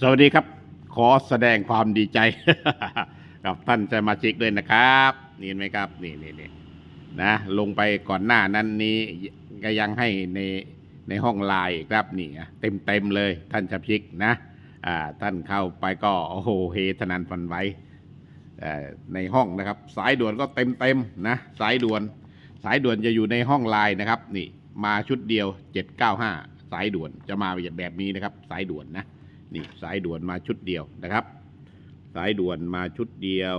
สวัสดีครับ ขอแสดงความดีใจ กับท่านสมาชิกด้วยนะครับนี่เห็นไหมครับ นี่นี่นี่นะ ลงไปก่อนหน้านั้นนี้ก็ยังให้ในในห้องไลน์ครับนี่เต็มเต็มเลยท่านสมาชิกนะอ่าท่านเข้าไปก็โอ้โหเฮทนันฟันไว้ในห้องนะครับ สายด่วนก็เต็มเต็มนะสายด่วน สายด่วนจะอยู่ในห้องไลน์นะครับ นี่มาชุดเดียว 795 สายด่วนจะมาแบบนี้นะครับ สายด่วนนะ นี่สายด่วนมาชุดเดียวนะครับ สายด่วนมาชุดเดียว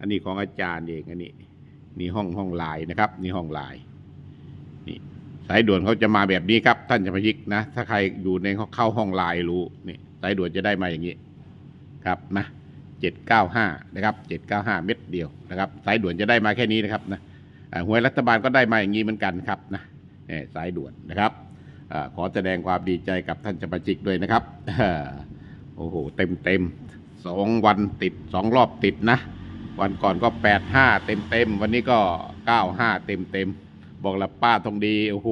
อันนี้ของอาจารย์เองอันนี้นี่ห้องห้องลน์นะครับ นี่ห้องลน์นี่สายด่วนเขาจะมาแบบนี้ครับ ท่านจะมายิกนะ ถ้าใครอยู่ในเข้าห้องลน์รู้นี่สายด่วนจะได้มาอย่างนี้ครับนะเจ็ดเก้าห้านะครับเจ็ดเก้าห้าเม็ดเดียวนะครับ สายด่วนจะได้มาแค่นี้นะครับนะหวยรัฐบาลก็ได้มาอย่างนี้เหมือนกันครับนะสายด่วนนะครับ ขอแสดงความดีใจกับท่านสมาชิกด้วยนะครับโอ้โหเต็มเต็มสองวันติดสองรอบติดนะ วันก่อนก็แปดห้าเต็มเต็มวันนี้ก็เก้าห้าเต็มเต็มบอกละป้าทองดีโอ้โห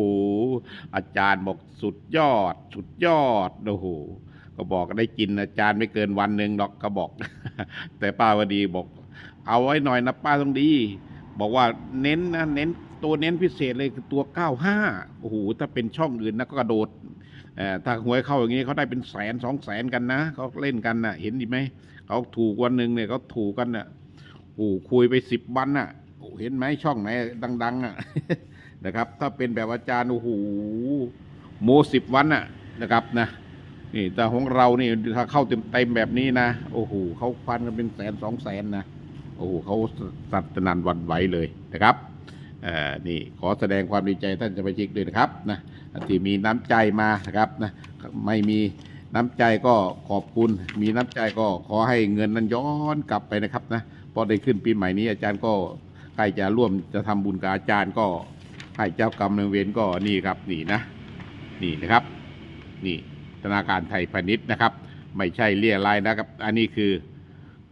อาจารย์บอกสุดยอด สุดยอดโอ้โหก็บอกได้กินอาจารย์ไม่เกินวันหนึ่งหรอกก็บอก แต่ป้าวดีบอก เอาไว้หน่อยนะป้าทองดี บอกว่าเน้นนะเน้นตัวเน้นพิเศษเลยคือตัว 95 โอ้โห ถ้าเป็นช่องอื่นนะก็กระโดดเอ่อถ้าหวยเข้าอย่างนี้เขาได้เป็นแสนสองแสนกันนะเขาเล่นกันนะเห็นดีไหม เขาถูกวันหนึ่งเนี่ยเขาถูกกันนะโอ้โหคุยไปสิบวันน่ะโอ้เห็นไหมช่องไหนดัง ๆ อะนะครับ ถ้าเป็นแบบอาจารย์โอ้โหโมสิบวันน่ะนะครับนะนี่แต่ของเรานี่ถ้าเข้าเต็มๆแบบนี้นะโอ้โหเขาพันกันเป็นแสนสองแสนนะโอ้โหเขาสัตว์นันวันไหวเลยนะครับ นี่ขอแสดงความดีใจท่านสมาชิกด้วยนะครับนะที่มีน้ำใจมานะครับนะไม่มีน้ำใจก็ขอบคุณ มีน้ำใจก็ขอให้เงินนั้นย้อนกลับไปนะครับนะพอได้ขึ้นปีใหม่นี้อาจารย์ก็ใครจะร่วมจะทำบุญกับอาจารย์ก็ให้เจ้ากรรมนายเวรก็นี่ครับนี่นะ นี่นะครับ นี่ธนาคารไทยพาณิชย์นะครับ ไม่ใช่เรียรายนะครับ อันนี้คือ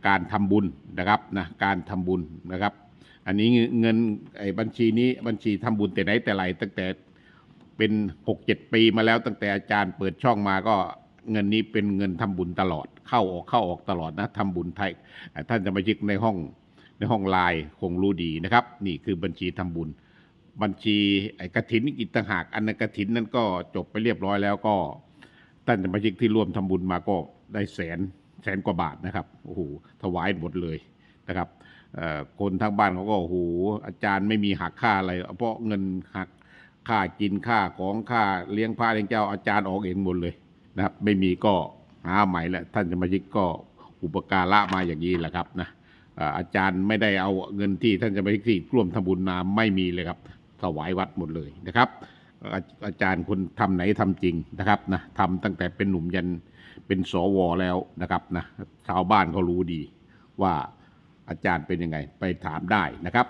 การทำบุญนะครับนะการทำบุญนะครับ อันนี้เงินไอ้บัญชีนี้บัญชีทำบุญแต่ไหนแต่ไรตั้งแต่เป็นหกเจ็ดปีมาแล้วตั้งแต่อาจารย์เปิดช่องมาก็เงินนี้เป็นเงินทำบุญตลอด เข้าออกเข้าออกตลอดนะทำบุญไทยท่านจะมายึกในห้องในห้องไลน์คงรู้ดีนะครับ นี่คือบัญชีทำบุญ บัญชีไอ้กระถินอีกต่างหากอันนั้นกระถินนั้นก็จบไปเรียบร้อยแล้วก็ท่านสมาชิกที่ร่วมทำบุญมาก็ได้แสนแสนกว่าบาทนะครับโอ้โหถวายหมดเลยนะครับ คนทางบ้านเขาก็โอ้โหอาจารย์ไม่มีหักค่าอะไร เพราะเงินหักค่ากินค่าของค่าเลี้ยงพระเลี้ยงเจ้าอาจารย์ออกเองหมดเลยนะครับ ไม่มีก็หาใหม่แล้วท่านสมาชิกก็อุปการะมาอย่างนี้แหละครับนะอาจารย์ไม่ได้เอาเงินที่ท่านสมาชิกที่ร่วมทำบุญมาไม่มีเลยครับถวายวัดหมดเลยนะครับ อาอาจารย์คนทำไหนทำจริงนะครับนะทำตั้งแต่เป็นหนุ่มยันเป็นสวแล้วนะครับนะชาวบ้านเขารู้ดีว่า อาจารย์เป็นยังไง ไปถามได้นะครับ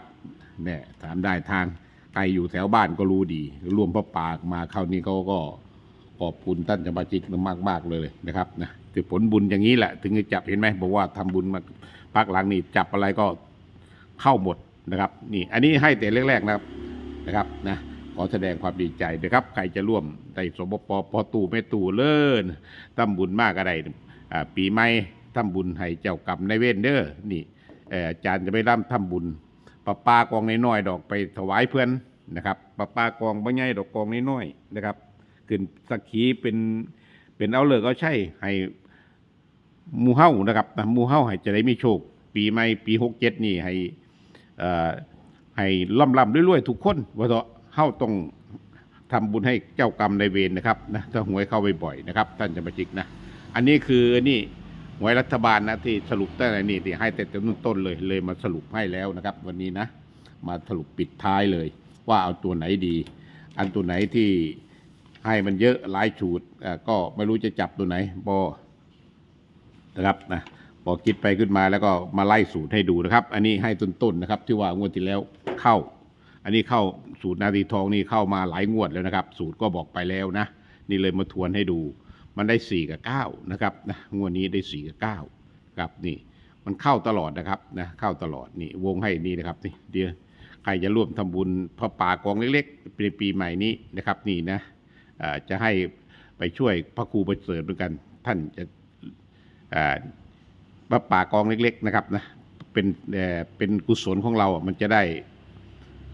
เนี่ยถามได้ทางใครอยู่แถวบ้านก็รู้ดี รวมพระปากมาคราวนี้เขาก็ขอบคุณท่านสมาชิกมากมากเลยนะครับนะถือผลบุญอย่างนี้แหละ ถึงจะจับเห็นไหมบอกว่าทำบุญมาพักหลังนี่จับอะไรก็เข้าหมดนะครับ นี่ อันนี้ให้แต่แรกๆนะครับนะครับนะขอแสดงความดีใจนะครับ ใครจะร่วมในสมบปพอตู่ไม่ตู่เลิ่นทำบุญมากอะไรปีใหม่ทำบุญให้เจ้ากรรมในายเวรเด้อนี่ อาจารย์จะไปร่ำทำบุญปะปากองน้อยๆดอกไปถวายเพื่อนนะครับปะปากองบ่ใหญ่ดอกกองน้อยๆนะครับขึ้นสักขีเป็นเป็นเอาเลิกเอาใช่ให้มูเฮ้านะครับมูเฮ้าให้จะได้มีโชค ปีใหม่ปีหกเจ็ดนี่ให้อ่อให้ล่ำล่ำรวยๆทุกคนว่าเถอะเฮาต้องทำบุญให้เจ้ากรรมในเวรนะครับนะถ้าหวยเข้าบ่อยๆนะครับ ท่านจะมาจิกนะ อันนี้คือนี่ หวยรัฐบาลนะที่สรุปตั้งแต่นี่ที่ให้แต่ต้นต้นๆเลยเลยมาสรุปให้แล้วนะครับ วันนี้นะ มาสรุปปิดท้ายเลย ว่าเอาตัวไหนดี อันตัวไหนที่ให้มันเยอะหลายชูดก็ไม่รู้จะจับตัวไหนบอนะครับนะพอคิดไปขึ้นมาแล้วก็มาไล่สูตรให้ดูนะครับ อันนี้ให้ต้นๆนะครับ ที่ว่างวดที่แล้วเข้า อันนี้เข้าสูตรนาทีทองนี่เข้ามาหลายงวดแล้วนะครับ สูตรก็บอกไปแล้วนะ นี่เลยมาทวนให้ดู มันได้สี่กับเก้านะครับนะงวดนี้ได้สี่กับเก้าครับนี่มันเข้าตลอดนะครับนะเข้าตลอดนี่วงให้นี่นะครับนี่เดี๋ยวใครจะร่วมทำบุญพระป่ากองเล็กๆในปีใหม่นี้นะครับนี่นะจะให้ไปช่วยพระครูประเสริฐเหมือนกัน ท่านจะเอ่อป้าป่ากองเล็ก ๆนะครับนะเป็นเป็นกุศลของเราอะมันจะได้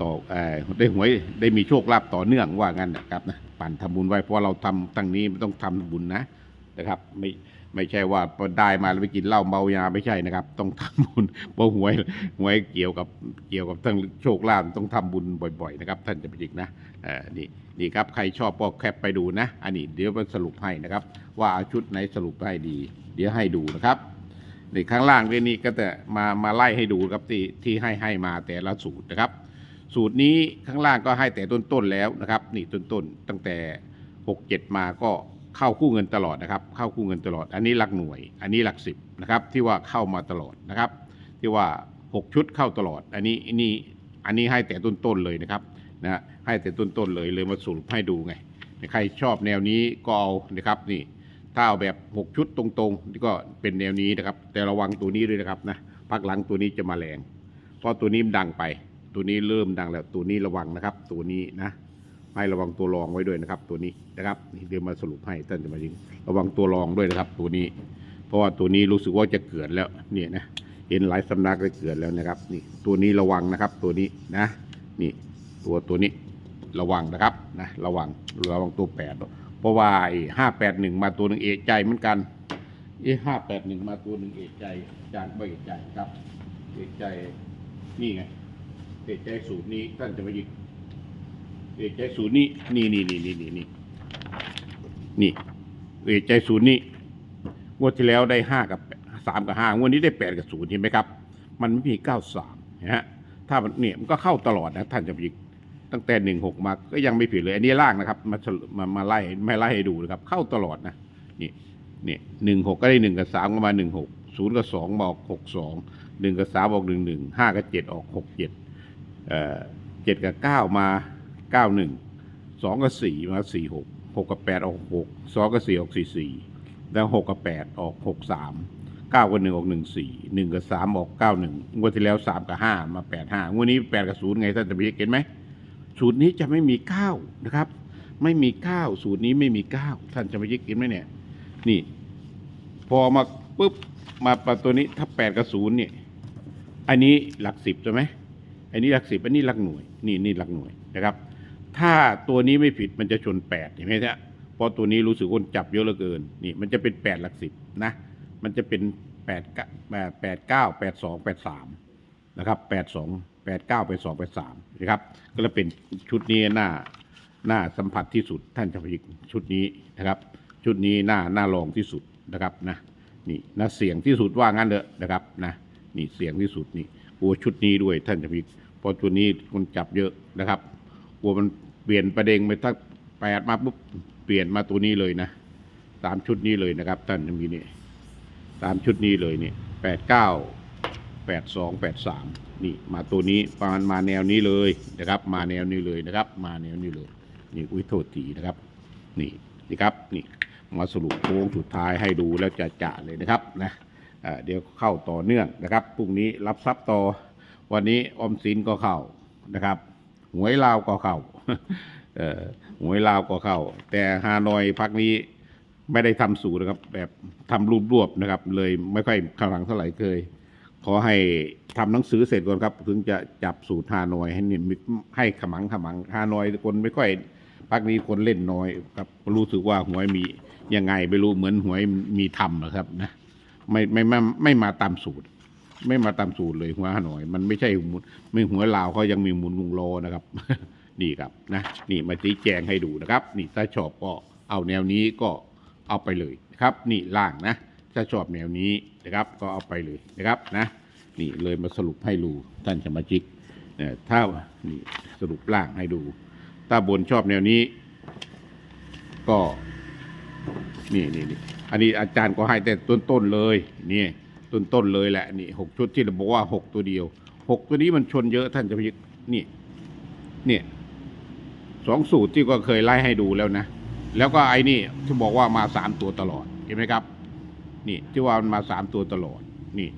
ต่ออได้หวยได้มีโชคลาภต่อเนื่องว่างั้นนะครับนะ ปั่นทำบุญไว้เพราะเราทำตั้งนี้มันต้องทำบุญนะนะครับ ไม่ไม่ใช่ว่าพอได้มาแล้วไปกินเหล้าเมายาไม่ใช่นะครับ ต้องทำบุญเพราะหวยหวยเกี่ยวกับเกี่ยวกับทั้งโชคลาภต้องทำบุญบ่อย ๆ นะครับ ท่านจะไปจิกนะเอ่อนี่นี่ครับใครชอบก็แคปไปดูนะ อันนี้เดี๋ยวมาสรุปให้นะครับ ว่าเอาชุดไหนสรุปให้ดี เดี๋ยวให้ดูนะครับนี่ข้างล่างเรื่องนี้ก็จะมามาไล่ให้ดูครับที่ที่ให้ให้มาแต่ละสูตรนะครับ สูตรนี้ข้างล่างก็ให้แต่ต้นๆแล้วนะครับ นี่ต้นๆตั้งแต่หกเจ็ดมาก็เข้าคู่เงินตลอดนะครับ เข้าคู่เงินตลอด อันนี้หลักหน่วย อันนี้หลักสิบนะครับ ที่ว่าเข้ามาตลอดนะครับ ที่ว่าหกชุดเข้าตลอด อันนี้อันนี้อันนี้ให้แต่ต้นๆเลยนะครับนะให้แต่ต้นๆเลยเลยมาสรุปให้ดูไงใครชอบแนวนี้ก็เอานะครับนี่ถ้าเอาแบบ 6 ชุดตรงๆนี่ก็เป็นแนวนี้นะครับ แต่ระวังตัวนี้ด้วยนะครับนะพักหลังตัวนี้จะมาแรงเพราะตัวนี้มันดังไป ตัวนี้เริ่มดังแล้วตัวนี้ระวังนะครับ ตัวนี้นะให้ระวังตัวรองไว้ด้วยนะครับ ตัวนี้นะครับเดี๋ยวมาสรุปให้ท่านจะมายิงระวังตัวรองด้วยนะครับ ตัวนี้ เพราะว่าตัวนี้รู้สึกว่าจะเกิดแล้วเนี่ยนะเห็นหลายสำนักได้เกิดแล้วนะครับ นี่ตัวนี้ระวังนะครับ ตัวนี้นะนี่ตัวตัวนี้ระวังนะครับนะระวังระวังตัวแปดเพราะว่าห้าแปดหนึ่งมาตัวหนึ่งเอกใจเหมือนกันเอ้ห้าแปดหนึ่งมาตัวหนึ่งเอกใจจานไม่เอกใจครับ เอกใจนี่ไง อกใจสูตรนี้ท่านจะมาหยิบเอกใจสูตรนี้ นี่นี่นี่นี่นี่นี่นี่เอกใจสูตรนี้งวดที่แล้วได้ห้ากับสามกับห้างวดนี้ได้แปดกับศูนย์เห็นไหมครับ มันไม่มีเก้าสามนะฮะถ้ามันเนี่ยมันก็เข้าตลอดนะท่านจะมาหยิบตั้งแต่หนึ่งหกมาก็ยังไม่ผิดเลยอันนี้ล่างนะครับมามามาไล่ไม่ไล่ให้ดูนะครับ เข้าตลอดนะนี่นี่หนึ่งหกก็ได้หนึ่งกับสามก็มาหนึ่งหกศูนย์กับสองมาออกหกสองหนึ่งกับสามออกหนึ่งหนึ่งห้ากับเจ็ดออกหกเจ็ด เจ็ดกับเก้ามาเก้าหนึ่งสองกับสี่มาสี่หกหกกับแปดออกหกสองกับสี่ออกสี่สี่แล้วหกกับแปดออกหกสามเก้ากับหนึ่งออกหนึ่งสี่หนึ่งกับสามออกเก้าหนึ่งงวดที่แล้วสามกับห้ามาแปดห้างวดนี้แปดกับศูนย์ไงท่านจะไปเห็นไหมสูตรนี้จะไม่มีเก้านะครับ ไม่มีเก้าสูตรนี้ไม่มีเก้าท่านจะไปยึดกินไหมเนี่ย นี่ พอมาปุ๊บมาปะตัวนี้ถ้าแปดกับศูนย์เนี่ย อันนี้หลักสิบใช่ไหม อันนี้หลักสิบอันนี้หลักหน่วย นี่นี่หลักหน่วยนะครับ ถ้าตัวนี้ไม่ผิดมันจะชนแปดเห็นไหมเนี่ยเพราะตัวนี้รู้สึกคนจับเยอะเหลือเกิน นี่มันจะเป็นแปดหลักสิบนะ มันจะเป็นแปดแปดเก้าแปดสองแปดสามนะครับแปดสองแปดเก้าไปดสองไปดสามนะครับ ก็เลยเป็นชุดนี้หน้าหน้าสัมผัสที่สุดท่านจะพิกชุดนี้นะครับ ชุดนี้หน้าหน้าลองที่สุดนะครับนะนี่น่าเสียงที่สุดว่างั้นเลยนะครับนะนี่เสียงที่สุดนี่ กลัวชุดนี้ด้วยท่านจะพิกเพราะตัวนี้คนจับเยอะนะครับ กลัวมันเปลี่ยนประเด็นไปถ้าแปดมาปุ๊บเปลี่ยนมาตัวนี้เลยนะตามชุดนี้เลยนะครับ ท่านจะมีนี่ตามชุดนี้เลยเนี่ยแปดเก้าแปดสองแปดสามนี่มาตัวนี้ประมาณมาแนวนี้เลยนะครับ มาแนวนี้เลยนะครับ มาแนวนี้เลย นี่อุ้ยโทษทีนะครับ นี่นี่ครับนี่มาสรุปโค้งสุดท้ายให้ดูแล้วจะจะเลยนะครับนะ เดี๋ยวเข้าต่อเนื่องนะครับพรุ่งนี้รับทรัพย์ต่อวันนี้อมสินก็เข้านะครับ หวยลาวก็เข้าหวยลาวก็เข้า แต่ฮานอยพักนี้ไม่ได้ทำสูตรนะครับ แบบทำรูปรวบนะครับ เลยไม่ค่อยขลังเท่าไหร่เคย ขอให้ทำหนังสือเสร็จก่อนครับ ถึงจะจับสูตรฮานอยให้นี่ให้ขมังขมังฮานอยคนไม่ค่อยพักนี้คนเล่นน้อยครับรู้สึกว่าหวยมียังไงไม่รู้เหมือนหวยมีทำนะครับนะ ไม่ไม่ไม่ไม่มาตามสูตร ไม่มาตามสูตรเลยหัวฮานอย มันไม่ใช่หมุนไม่หัวลาวเขายังมีหมุนวงโลนะครับ นี่ครับนะนี่มาชี้แจงให้ดูนะครับ นี่ถ้าชอบก็เอาแนวนี้ก็เอาไปเลยนะครับ นี่ล่างนะถ้าชอบแนวนี้นะครับ ก็เอาไปเลยนะครับนะนี่เลยมาสรุปให้ดูท่านสมาชิกเอ่อถ้านี่สรุปล่างให้ดู ถ้าบนชอบแนวนี้ ก็ นี่นี่นี่อันนี้อาจารย์ก็ให้แต่ต้นต้นๆเลยนี่ต้นต้นๆเลยแหละนี่หกชุดที่เราบอกว่าหกตัวเดียวหกตัวนี้มันชนเยอะท่านจะพิจนี่เนี่ยสองสูตรที่ก็เคยไล่ให้ดูแล้วนะ แล้วก็ไอ้นี่ที่บอกว่ามาสามตัวตลอดเห็นไหมครับ นี่ที่ว่ามันมาสามตัวตลอด นี่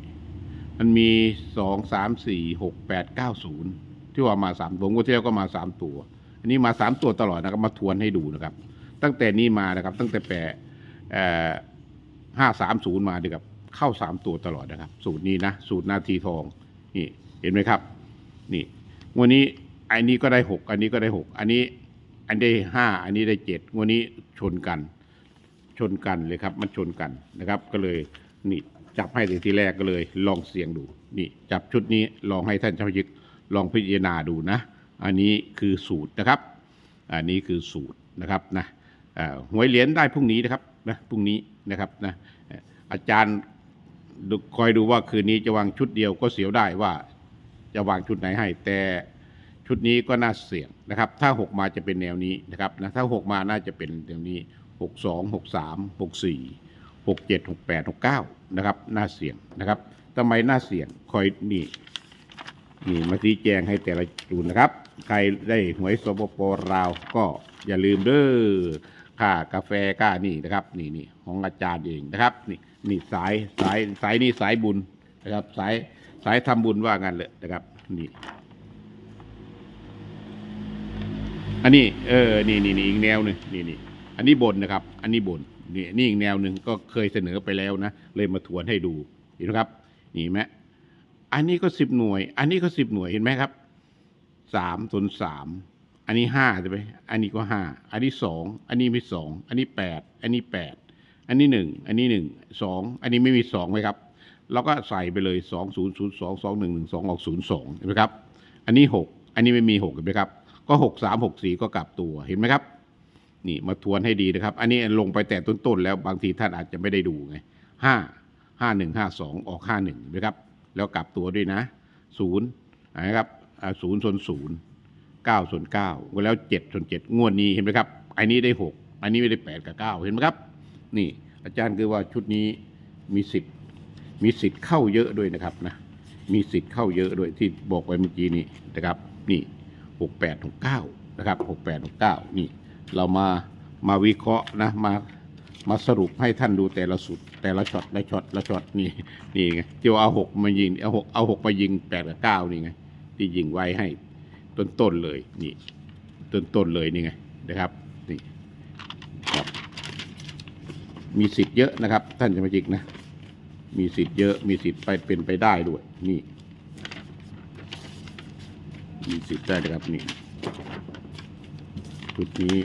มันมีสองสามสี่หกแปดเก้าศูนย์ที่ว่ามาสามตัวงวดที่แล้วก็มาสามตัว อันนี้มาสามตัวตลอดนะครับมาทวนให้ดูนะครับ ตั้งแต่นี้มานะครับ ตั้งแต่แปด ห้าสามศูนย์มาดีครับเข้าสามตัวตลอดนะครับ สูตรนี้นะ สูตรนาทีทองนี่เห็นไหมครับ นี่งวันนี้อันนี้ก็ได้หกอันนี้ก็ได้หกอันนี้อันได้ห้าอันนี้ได้เจ็ดงวันนี้ชนกัน ชนกันเลยครับ มันชนกันนะครับ ก็เลยนี่จับให้ในทีแรกก็เลย ลองเสี่ยงดู นี่จับชุดนี้ลองให้ท่านเจ้าพยิกลองพิจารณาดูนะ อันนี้คือสูตรนะครับ อันนี้คือสูตรนะครับนะเอ่อหวยเหรียญได้พรุ่งนี้นะครับ นะพรุ่งนี้นะครับนะอาจารย์คอยดูว่าคืนนี้จะวางชุดเดียวก็เสียวได้ว่าจะวางชุดไหนให้ แต่ชุดนี้ก็น่าเสี่ยงนะครับ ถ้าหกมาจะเป็นแนวนี้นะครับนะถ้าหกมาน่าจะเป็นแนวนี้หกสองหกสามหกสี่หกเจ็ดหกแปดหกเก้านะครับน่าเสี่ยงนะครับทำไมน่าเสี่ยงคอยนี่นี่มาชี้แจงให้แต่ละจูนนะครับ ใครได้หวยสปปลาวก็อย่าลืมเด้อ ค่ากาแฟค่านี่นะครับ นี่นี่ของอาจารย์เองนะครับ นี่นี่สายสายสายนี่สายบุญนะครับ สายสายทำบุญว่างันเลยนะครับนี่อันนี้เออนี่นี่นี่อีกแนวหนึ่งนี่นี่อันนี้บนนะครับ อันนี้บนนี่นี่อีกแนวหนึ่งก็เคยเสนอไปแล้วนะเลยมาทวนให้ดูเห็นไหมครับ นี่ไหมอันนี้ก็สิบหน่วย อันนี้ก็สิบหน่วยเห็นไหมครับสามส่วนสาม อันนี้ห้าใช่ไหมอันนี้ก็ห้าอันนี้สองอันนี้มีสองอันนี้แปดอันนี้แปดอันนี้หนึ่งอันนี้หนึ่งสองอันนี้ไม่มีสองไหมครับเราก็ใส่ไปเลยสองศูนย์ศูนย์สองสองหนึ่งหนึ่งสองออกศูนย์สองเห็นไหมครับ อันนี้หกอันนี้ไม่มีหกเห็นไหมครับ ก็หกสามหกสี่ก็กลับตัวเห็นไหมครับนี่มาทวนให้ดีนะครับ อันนี้ลงไปแต่ต้นๆแล้วบางทีท่านอาจจะไม่ได้ดูไงห้าห้าหนึ่งห้าสองออกห้าหนึ่งนะครับ แล้วกลับตัวด้วยนะศูนย์นะครับศูนย์ส่วนศูนย์ เก้าส่วนเก้าแล้วเจ็ดส่วนเจ็ดงวดนี้เห็นไหมครับ อันนี้ได้หกอันนี้ไม่ได้แปดกับเก้าเห็นไหมครับ นี่อาจารย์คือว่าชุดนี้มีสิทธิ์มีสิทธิ์เข้าเยอะด้วยนะครับนะ มีสิทธิ์เข้าเยอะด้วยที่บอกไว้เมื่อกี้นี้นะครับ นี่หกแปดหกเก้านะครับหกแปดหกเก้านี่ เรามามาวิเคราะห์นะมามาสรุปให้ท่านดูแต่ละสุด แต่ละช็อตละช็อตละช็อตนี่นี่ไงที่ว่าเอาหกมายิงเอาหกเอาหกมายิงแปดกับเก้านี่ไงที่ยิงไว้ให้ ต้นต้นๆเลยนี่ต้นต้นๆเลยนี่ไงนะครับนี่ครับ มีสิทธิ์เยอะนะครับ ท่านสมาชิกนะ มีสิทธิ์เยอะมีสิทธิ์ไปเป็นไปได้ด้วย นี่ มีสิทธิ์ได้นะครับนี่ชุดนี้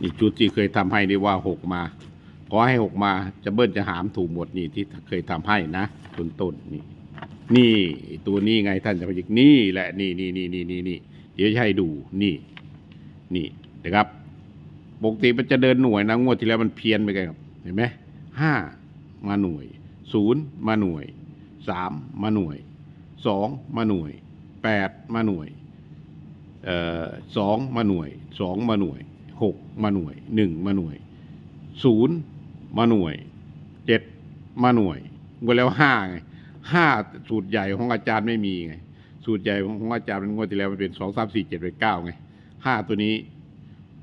นี่ชุดที่เคยทำให้นี่ว่าหกมาขอให้หกมาจะเบิ้ลจะหามถูกหมดนี่ที่เคยทำให้นะต้นต้นๆนี่ นี่ตัวนี้ไงท่านจะไปยิกนี่แหละนี่นี่นี่นี่นี่นี่เดี๋ยวจะให้ดูนี่ นี่นะครับปกติมันจะเดินหน่วยนะงวดที่แล้วมันเพี้ยนไปกันครับเห็นไหมห้ามาหน่วยศูนย์มาหน่วยสามมาหน่วยสองมาหน่วยแปดมาหน่วยเอ่อสองมาหน่วยสองมาหน่วยหกมาหน่วยหนึ่งมาหน่วยศูนย์มาหน่วยเจ็ดมาหน่วยงวดแล้วห้าไง ห้าสูตรใหญ่ของอาจารย์ไม่มีไง สูตรใหญ่ของอาจารย์เป็นงวดที่แล้วมันเป็นสองสามสี่เจ็ดไปดเก้าไงห้าตัวนี้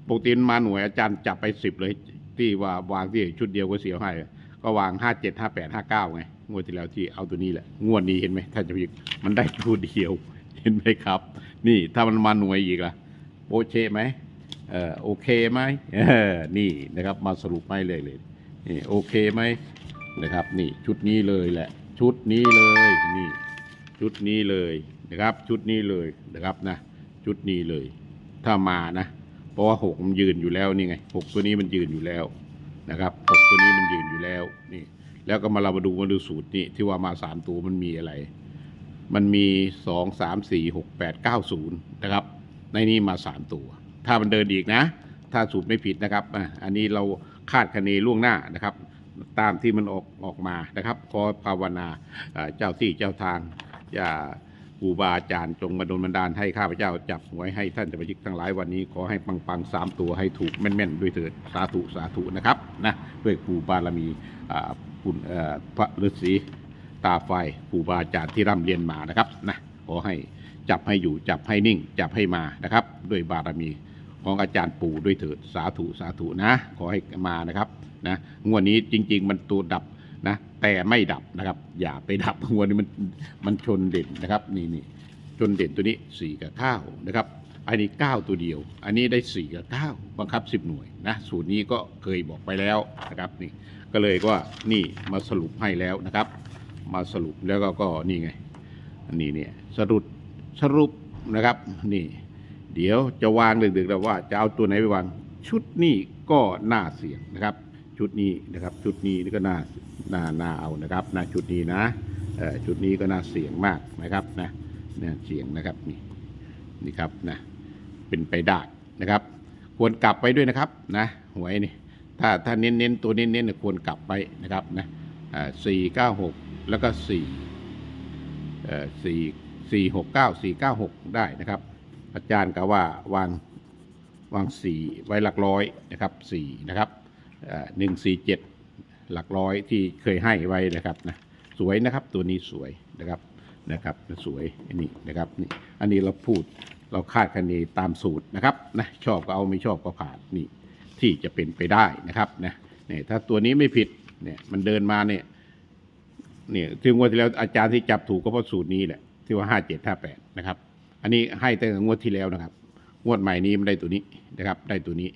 ปกติมันมาหน่วยอาจารย์จับไปสิบเลย ที่ว่าวางที่ชุดเดียวก็เสียวให้ก็วางห้าเจ็ดห้าแปดห้าเก้าไงงวดที่แล้วที่เอาตัวนี้แหละงวดนี้เห็นไหมท่านจะพิกมันได้ตัวเดียวเห็นไหมครับ นี่ถ้ามันมาหน่วยอีกล่ะโอเคไหมเออโอเคไหมเออนี่นะครับมาสรุปให้เลยเลยนี่โอเคไหมนะครับ นี่ชุดนี้เลยแหละ ชุดนี้เลยนี่ ชุดนี้เลยนะครับ ชุดนี้เลยนะครับนะ ชุดนี้เลย ถ้ามานะ เพราะว่าหกมันยืนอยู่แล้วนี่ไงหกตัวนี้มันยืนอยู่แล้วนะครับหกตัวนี้มันยืนอยู่แล้วนี่ แล้วก็มาเรามาดูมาดูสูตรนี่ที่ว่ามาสามตัวมันมีอะไร มันมีสองสามสี่หกแปดเก้าศูนย์นะครับ ในนี้มาสามตัว ถ้ามันเดินอีกนะ ถ้าสูตรไม่ผิดนะครับอันนี้เราคาดคะเนล่วงหน้านะครับ ตามที่มันออกออกมานะครับ ขอภาวนาเจ้าที่เจ้าทางอย่าครูบาอาจารย์จงมาดลบันดาลให้ข้าพเจ้าจับหวยให้ท่านจะไปยิกทั้งหลายวันนี้ ขอให้ปังปังๆสามตัวให้ถูกแม่นๆ ด้วยเถิดสาธุสาธุนะครับนะด้วยครูบารมีคุณพระฤาษีตาไฟครูบาอาจารย์ที่ร่ำเรียนมานะครับนะขอให้จับให้อยู่จับให้นิ่ง จับให้มานะครับ ด้วยบารมีของอาจารย์ปู่ด้วยเถิดสาธุสาธุนะ ขอให้มานะครับ นะงวดนี้จริง ๆ มันตัวดับนะแต่ไม่ดับนะครับ อย่าไปดับงวดนี้มันมันชนเด่นนะครับนี่นี่ชนเด่นตัวนี้สี่กับเก้านะครับอันนี้เก้าตัวเดียว อันนี้ได้สี่กับเก้าบังคับสิบหน่วยนะสูตรนี้ก็เคยบอกไปแล้วนะครับนี่ก็เลยว่านี่มาสรุปให้แล้วนะครับ มาสรุปแล้วก็ก็นี่ไงอันนี้เนี่ยสรุปสรุปนะครับนี่ เดี๋ยวจะวางดึกๆแล้วว่าจะเอาตัวไหนไปวางชุดนี้ก็น่าเสี่ยงนะครับ ชุดนี้นะครับ ชุดนี้นี่ก็น่าน่าน่าเอานะครับนะชุดนี้นะชุดนี้ก็น่าเสี่ยงมากนะครับนะเนี่ยเสี่ยงนะครับนี่นี่ครับนะเป็นไปได้นะครับ ควรกลับไปด้วยนะครับนะหวยนี่ถ้าถ้าเน้นเน้นตัวเน้นเน้นเนี่ยควรกลับไปนะครับนะสี่เก้าหกแล้วก็สี่สี่สี่หกเก้าสี่เก้าหกได้นะครับ อาจารย์ก็ว่าวางวางสี่ไว้หลักร้อยนะครับสี่นะครับ หนึ่งสี่เจ็ดหลักร้อยที่เคยให้ไว้นะครับนะสวยนะครับตัวนี้สวยนะครับนะครับสวยอันนี้นะครับนี่อันนี้เราพูดเราคาดคะเนตามสูตรนะครับนะชอบก็เอาไม่ชอบก็ผ่านนี่ที่จะเป็นไปได้นะครับนะเนี่ยถ้าตัวนี้ไม่ผิดเนี่ยมันเดินมาเนี่ยเนี่ยถึงวันที่แล้วอาจารย์ที่จับถูกก็เพราะสูตรนี้แหละที่ว่าห้าเจ็ดห้าแปดนะครับ อันนี้ให้แต่งวดที่แล้วนะครับ งวดใหม่นี้มันได้ตัวนี้นะครับ ได้ตัวนี้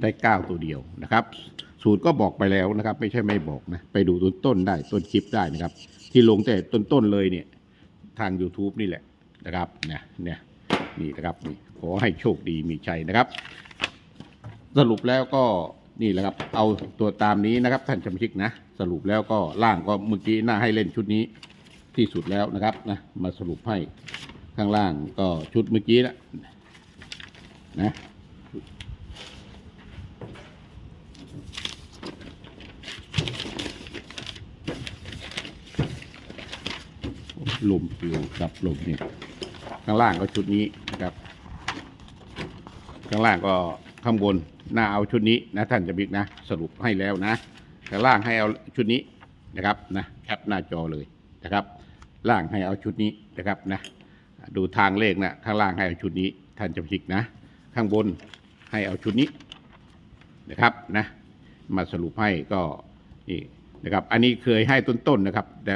ได้เก้าตัวเดียวนะครับ สูตรก็บอกไปแล้วนะครับ ไม่ใช่ไม่บอกนะ ไปดูต้นต้นได้ต้นคลิปได้นะครับ ที่ลงแต่ต้นต้นเลยเนี่ยทาง YouTube นี่แหละนะครับเนี่ยเนี่ยนี่นะครับนี่ขอให้โชคดีมีชัยนะครับ สรุปแล้วก็นี่แหละครับ เอาตัวตามนี้นะครับท่านชมชิกนะ สรุปแล้วก็ล่างก็เมื่อกี้น่าให้เล่นชุดนี้ที่สุดแล้วนะครับนะมาสรุปให้ข้างล่างก็ชุดเมื่อกี้นะนะ ลมเปลี่ยวกับลมเนี่ยข้างล่างก็ชุดนี้นะครับ ข้างล่างก็ข้างบนหน้าเอาชุดนี้นะท่านจะบิ๊กนะ สรุปให้แล้วนะข้างล่างให้เอาชุดนี้นะครับนะแคปหน้าจอเลยนะครับ ล่างให้เอาชุดนี้นะครับนะดูทางเลขนะข้างล่างให้เอาชุดนี้ ท่านจะบิ๊กนะ ข้างบนให้เอาชุดนี้นะครับนะมาสรุปให้ก็นี่นะครับ อันนี้เคยให้ต้นๆนะครับ แต่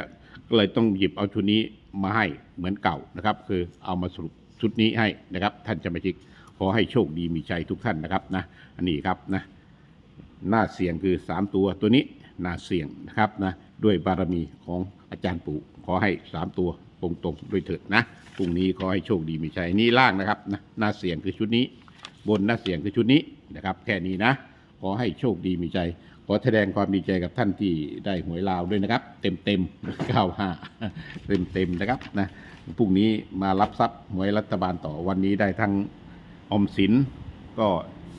เลยต้องหยิบเอาชุดนี้ มาให้เหมือนเก่านะครับ คือเอามาสรุปชุดนี้ให้นะครับ ท่านจะมาชิกขอให้โชคดีมีชัยทุกท่านนะครับนะอันนี้ครับนะหน้าเสียงคือ 3 ตัวตัวนี้หน้าเสียงนะครับนะด้วยบารมีของอาจารย์ปู่ขอให้ 3 ตัวตรงๆด้วยเถิดนะพรุ่งนี้ขอให้โชคดีมีชัยนี่ล่างนะครับนะหน้าเสียงคือชุดนี้ บนหน้าเสียงคือชุดนี้นะครับ แค่นี้นะขอให้โชคดีมีใจ ขอแสดงความดีใจกับท่านที่ได้หวยลาวด้วยนะครับ เต็มเต็มเก้าห้าเต็มเต็มนะครับนะพรุ่งนี้มารับทรัพย์หวยรัฐบาลต่อวันนี้ได้ทั้งอมสินก็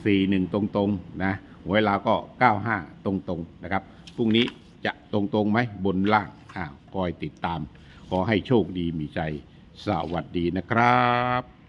41ตรงๆนะหวยลาวก็95ตรงๆนะครับพรุ่งนี้จะตรงๆไหมบนล่างอ้าวคอยติดตาม ขอให้โชคดีมีใจสวัสดีนะครับ